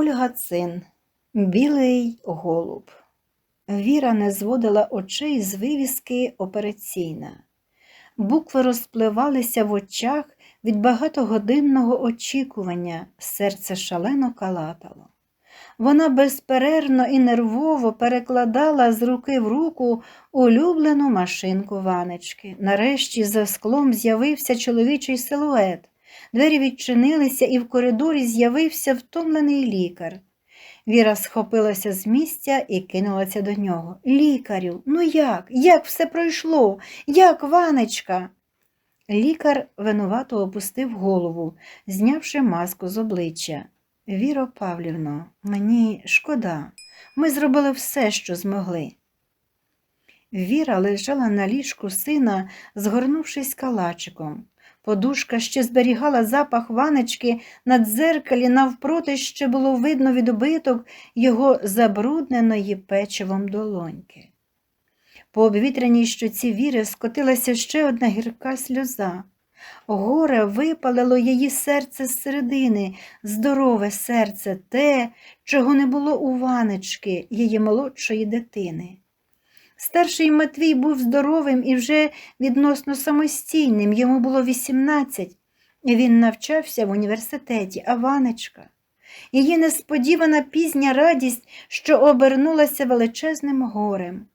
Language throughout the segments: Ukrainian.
Ольга Цин, Білий голуб. Віра не зводила очей з вивіски операційна. Букви розпливалися в очах від багатогодинного очікування, серце шалено калатало. Вона безперервно і нервово перекладала з руки в руку улюблену машинку ванечки. Нарешті за склом з'явився чоловічий силует. Двері відчинилися, і в коридорі з'явився втомлений лікар. Віра схопилася з місця і кинулася до нього. Лікарю, ну як? Як все пройшло? Як ванечка? Лікар винувато опустив голову, знявши маску з обличчя. Віро Павлівно, мені шкода. Ми зробили все, що змогли. Віра лежала на ліжку сина, згорнувшись калачиком. Подушка ще зберігала запах ванечки на дзеркалі, навпроти ще було видно відбиток його забрудненої печивом долоньки. По обвітряній щоці віри скотилася ще одна гірка сльоза. Горе випалило її серце з середини, здорове серце, те, чого не було у ванечки, її молодшої дитини. Старший Матвій був здоровим і вже відносно самостійним, йому було 18, і він навчався в університеті, а Ванечка. Її несподівана пізня радість, що обернулася величезним горем.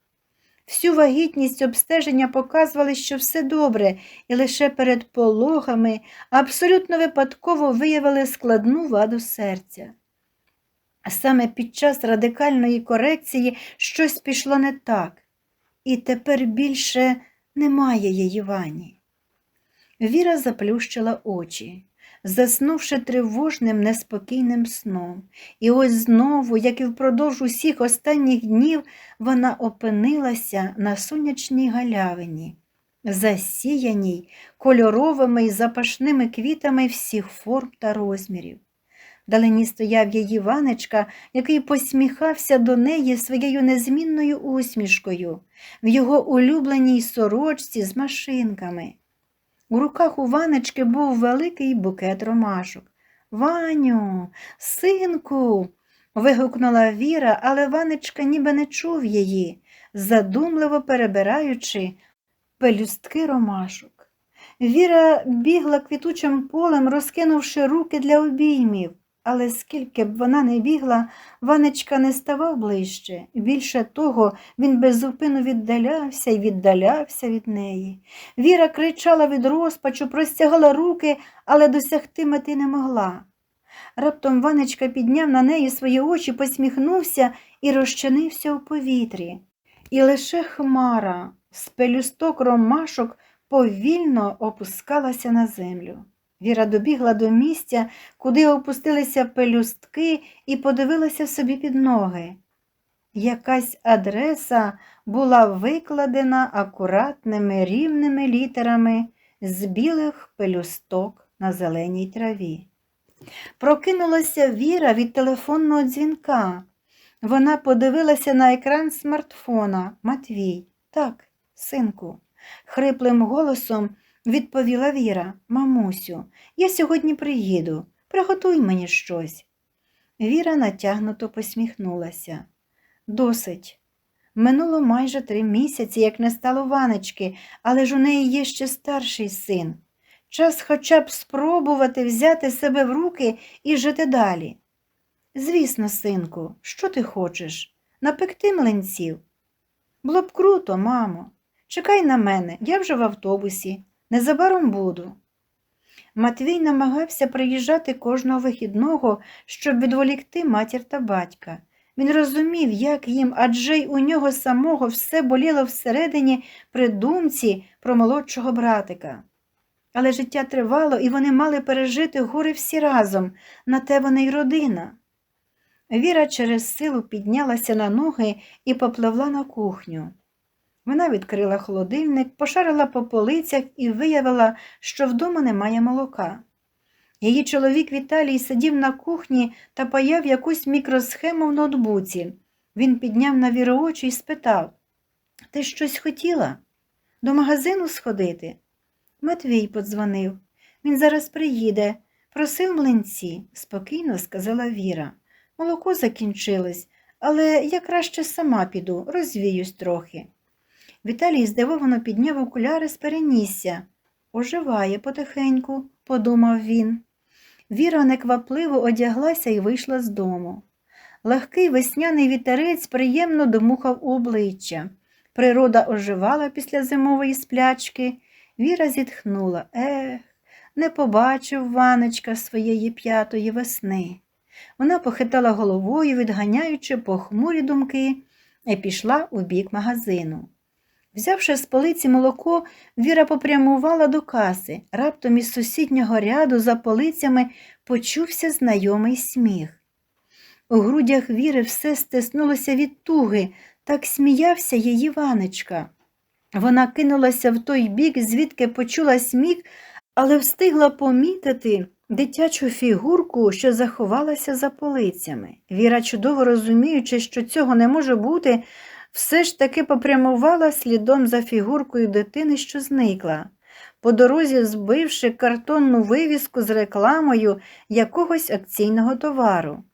Всю вагітність обстеження показували, що все добре, і лише перед пологами абсолютно випадково виявили складну ваду серця. А саме під час радикальної корекції щось пішло не так і тепер більше немає її вані. Віра заплющила очі, заснувши тривожним, неспокійним сном, і ось знову, як і впродовж усіх останніх днів, вона опинилася на сонячній галявині, засіяній кольоровими і запашними квітами всіх форм та розмірів. Далині стояв її Ванечка, який посміхався до неї своєю незмінною усмішкою, в його улюбленій сорочці з машинками. У руках у Ванечки був великий букет ромашок. Ваню, синку. вигукнула Віра, але Ванечка ніби не чув її, задумливо перебираючи пелюстки ромашок. Віра бігла квітучим полем, розкинувши руки для обіймів. Але скільки б вона не бігла, Ванечка не ставав ближче. Більше того, він беззупину віддалявся і віддалявся від неї. Віра кричала від розпачу, простягала руки, але досягти мети не могла. Раптом Ванечка підняв на неї свої очі, посміхнувся і розчинився у повітрі. І лише хмара з пелюсток ромашок повільно опускалася на землю. Віра добігла до місця, куди опустилися пелюстки, і подивилася собі під ноги. Якась адреса була викладена акуратними рівними літерами з білих пелюсток на зеленій траві. Прокинулася Віра від телефонного дзвінка. Вона подивилася на екран смартфона. Матвій. Так, синку, хриплим голосом відповіла Віра, мамусю, я сьогодні приїду. Приготуй мені щось. Віра натягнуто посміхнулася. Досить. Минуло майже три місяці, як не стало ванечки, але ж у неї є ще старший син. Час хоча б спробувати взяти себе в руки і жити далі. Звісно, синку, що ти хочеш? Напекти млинців? Було б круто, мамо. Чекай на мене, я вже в автобусі. Незабаром буду. Матвій намагався приїжджати кожного вихідного, щоб відволікти матір та батька. Він розумів, як їм, адже й у нього самого все боліло всередині при думці про молодшого братика. Але життя тривало, і вони мали пережити горе всі разом, на те вони й родина. Віра через силу піднялася на ноги і попливла на кухню. Вона відкрила холодильник, пошарила по полицях і виявила, що вдома немає молока. Її чоловік Віталій сидів на кухні та паяв якусь мікросхему в ноутбуці. Він підняв на віру очі і спитав Ти щось хотіла? До магазину сходити? Матвій подзвонив. Він зараз приїде. Просив млинці, спокійно сказала Віра. Молоко закінчилось, але я краще сама піду, розвіюсь трохи. Віталій здивовано підняв окуляри з перенісся. Оживає потихеньку, подумав він. Віра неквапливо одяглася і вийшла з дому. Легкий весняний вітерець приємно домухав обличчя. Природа оживала після зимової сплячки. Віра зітхнула. Ех, не побачив Ванечка своєї п'ятої весни. Вона похитала головою, відганяючи похмурі думки, і пішла у бік магазину. Взявши з полиці молоко, Віра попрямувала до каси. Раптом із сусіднього ряду за полицями почувся знайомий сміх. У грудях Віри все стиснулося від туги, так сміявся її Ванечка. Вона кинулася в той бік, звідки почула сміх, але встигла помітити дитячу фігурку, що заховалася за полицями. Віра, чудово розуміючи, що цього не може бути, все ж таки попрямувала слідом за фігуркою дитини, що зникла, по дорозі збивши картонну вивіску з рекламою якогось акційного товару.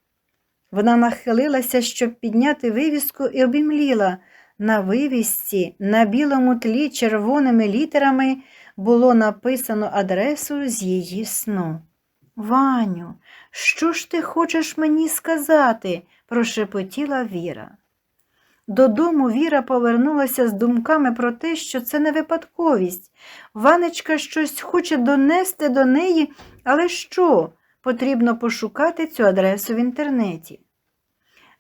Вона нахилилася, щоб підняти вивіску, і обімліла. На вивісці, на білому тлі червоними літерами було написано адресу з її сну. Ваню, що ж ти хочеш мені сказати? прошепотіла Віра. Додому Віра повернулася з думками про те, що це не випадковість. Ванечка щось хоче донести до неї, але що? Потрібно пошукати цю адресу в інтернеті.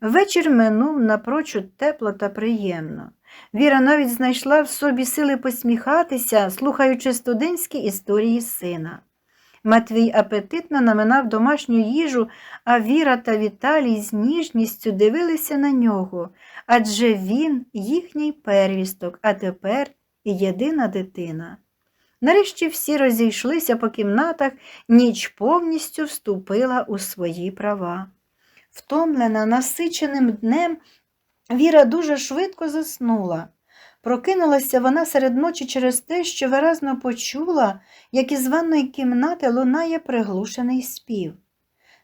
Вечір минув напрочуд тепло та приємно. Віра навіть знайшла в собі сили посміхатися, слухаючи студентські історії сина. Матвій апетитно наминав домашню їжу, а Віра та Віталій з ніжністю дивилися на нього, адже він їхній первісток, а тепер єдина дитина. Нарешті всі розійшлися по кімнатах, ніч повністю вступила у свої права. Втомлена, насиченим днем, Віра дуже швидко заснула. Прокинулася вона серед ночі через те, що виразно почула, як із ванної кімнати лунає приглушений спів.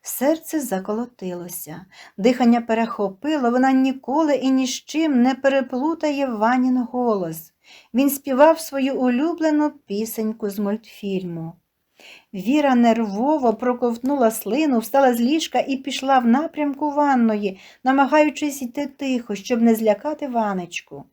Серце заколотилося, дихання перехопило, вона ніколи і ні з чим не переплутає Ванін голос. Він співав свою улюблену пісеньку з мультфільму. Віра нервово проковтнула слину, встала з ліжка і пішла в напрямку ванної, намагаючись йти тихо, щоб не злякати ванечку.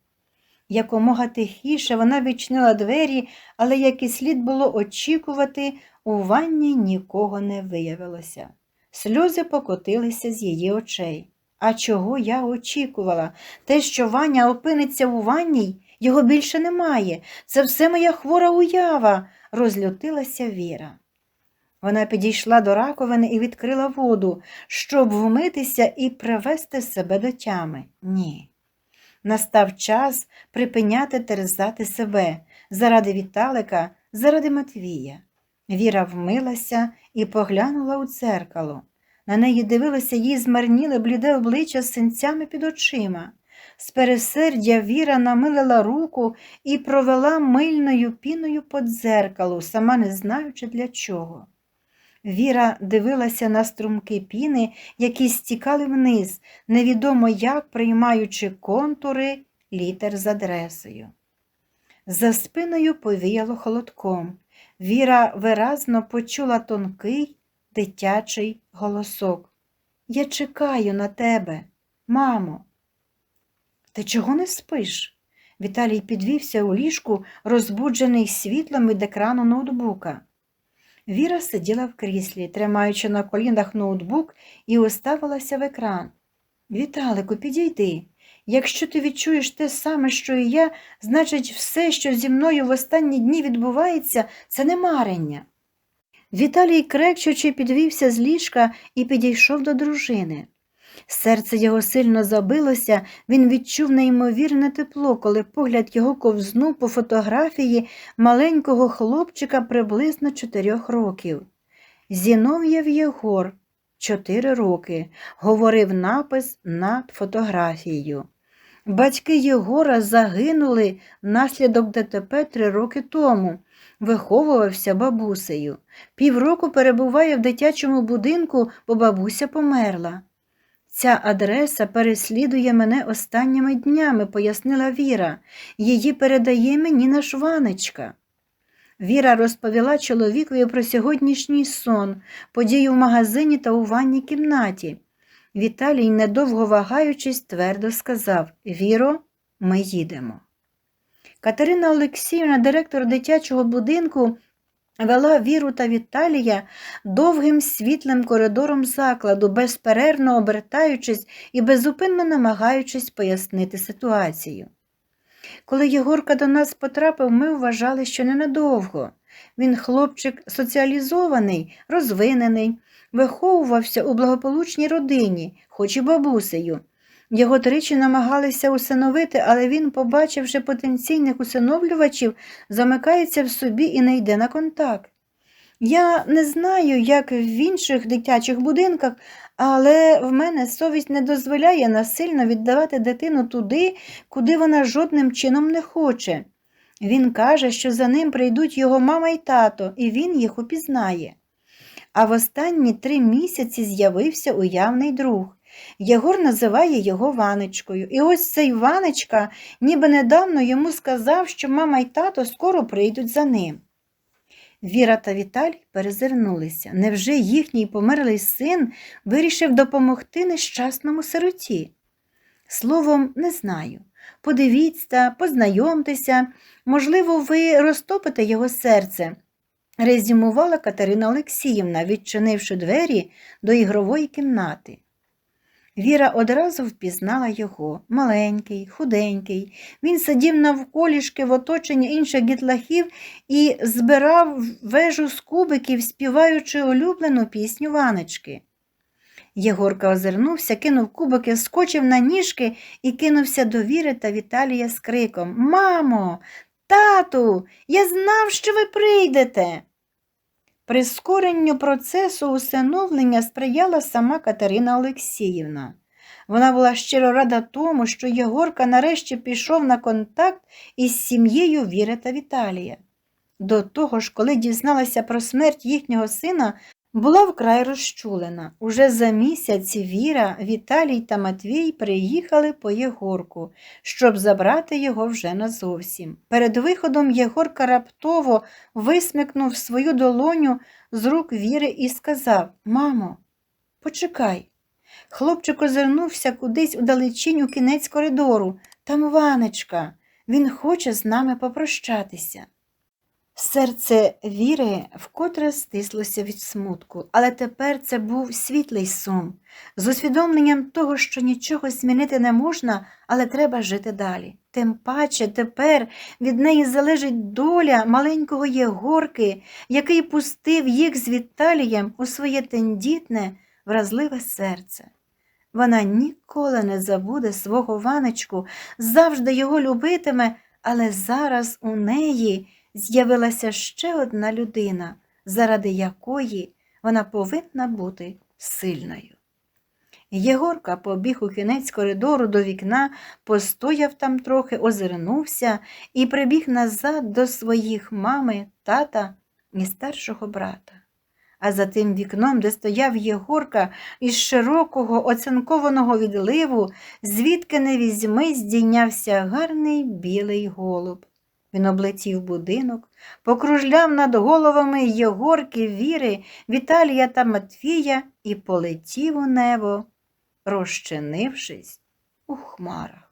Якомога тихіше вона відчинила двері, але як і слід було очікувати, у ванні нікого не виявилося. Сльози покотилися з її очей. А чого я очікувала? Те, що Ваня опиниться у ванній, його більше немає. Це все моя хвора уява, розлютилася Віра. Вона підійшла до раковини і відкрила воду, щоб вмитися і привести себе до тями. Ні. Настав час припиняти терзати себе заради Віталика, заради Матвія. Віра вмилася і поглянула у дзеркало. На неї дивилося їй змарніле бліде обличчя з синцями під очима. З пересердя Віра намилила руку і провела мильною піною по дзеркалу, сама не знаючи для чого. Віра дивилася на струмки піни, які стікали вниз, невідомо як приймаючи контури літер з адресою. За спиною повіяло холодком. Віра виразно почула тонкий дитячий голосок. Я чекаю на тебе, мамо. Ти чого не спиш? Віталій підвівся у ліжку, розбуджений світлом від екрану ноутбука. Віра сиділа в кріслі, тримаючи на колінах ноутбук і уставилася в екран. Віталику, підійди. Якщо ти відчуєш те саме, що і я, значить, все, що зі мною в останні дні відбувається, це не марення. Віталій, крекчучи, підвівся з ліжка і підійшов до дружини. Серце його сильно забилося, він відчув неймовірне тепло, коли погляд його ковзнув по фотографії маленького хлопчика приблизно чотирьох років. Зінов'єв Єгор, чотири роки, говорив напис над фотографією. Батьки Єгора загинули внаслідок ДТП три роки тому. Виховувався бабусею. Півроку перебуває в дитячому будинку, бо бабуся померла. Ця адреса переслідує мене останніми днями, пояснила Віра. Її передає мені наш Ванечка. Віра розповіла чоловікові про сьогоднішній сон, подію в магазині та у ванній кімнаті. Віталій, недовго вагаючись, твердо сказав Віро, ми їдемо. Катерина Олексіївна, директор дитячого будинку, вела Віру та Віталія довгим світлим коридором закладу, безперервно обертаючись і безупинно намагаючись пояснити ситуацію. Коли Єгорка до нас потрапив, ми вважали, що ненадовго. Він хлопчик соціалізований, розвинений, виховувався у благополучній родині, хоч і бабусею. Його тричі намагалися усиновити, але він, побачивши потенційних усиновлювачів, замикається в собі і не йде на контакт. Я не знаю, як в інших дитячих будинках, але в мене совість не дозволяє насильно віддавати дитину туди, куди вона жодним чином не хоче. Він каже, що за ним прийдуть його мама і тато, і він їх упізнає. А в останні три місяці з'явився уявний друг. Єгор називає його Ванечкою. І ось цей Ванечка ніби недавно йому сказав, що мама й тато скоро прийдуть за ним. Віра та Віталій перезирнулися. Невже їхній померлий син вирішив допомогти нещасному сироті? Словом, не знаю. Подивіться, познайомтеся, можливо, ви розтопите його серце, резюмувала Катерина Олексіївна, відчинивши двері до ігрової кімнати. Віра одразу впізнала його маленький, худенький. Він сидів навколішки в оточенні інших дітлахів і збирав вежу з кубиків, співаючи улюблену пісню Ванечки. Єгорка озирнувся, кинув кубики, скочив на ніжки і кинувся до Віри та Віталія з криком Мамо, тату, я знав, що ви прийдете. Прискоренню процесу усиновлення сприяла сама Катерина Олексіївна. Вона була щиро рада тому, що Єгорка нарешті пішов на контакт із сім'єю Віри та Віталія. До того ж, коли дізналася про смерть їхнього сина, була вкрай розчулена. Уже за місяць Віра, Віталій та Матвій приїхали по Єгорку, щоб забрати його вже назовсім. Перед виходом Єгорка раптово висмикнув свою долоню з рук Віри і сказав Мамо, почекай. Хлопчик озирнувся кудись удалечінь у кінець коридору. Там Ванечка. Він хоче з нами попрощатися. Серце Віри вкотре стислося від смутку, але тепер це був світлий сум, з усвідомленням того, що нічого змінити не можна, але треба жити далі. Тим паче тепер від неї залежить доля маленького Єгорки, який пустив їх з Віталієм у своє тендітне, вразливе серце. Вона ніколи не забуде свого Ванечку, завжди його любитиме, але зараз у неї з'явилася ще одна людина, заради якої вона повинна бути сильною. Єгорка побіг у кінець коридору до вікна, постояв там трохи, озирнувся і прибіг назад до своїх мами, тата і старшого брата. А за тим вікном, де стояв Єгорка із широкого оцинкованого відливу, звідки не візьми, здійнявся гарний білий голуб. Він облетів будинок, покружляв над головами Єгорки, Віри, Віталія та Матвія і полетів у небо, розчинившись у хмарах.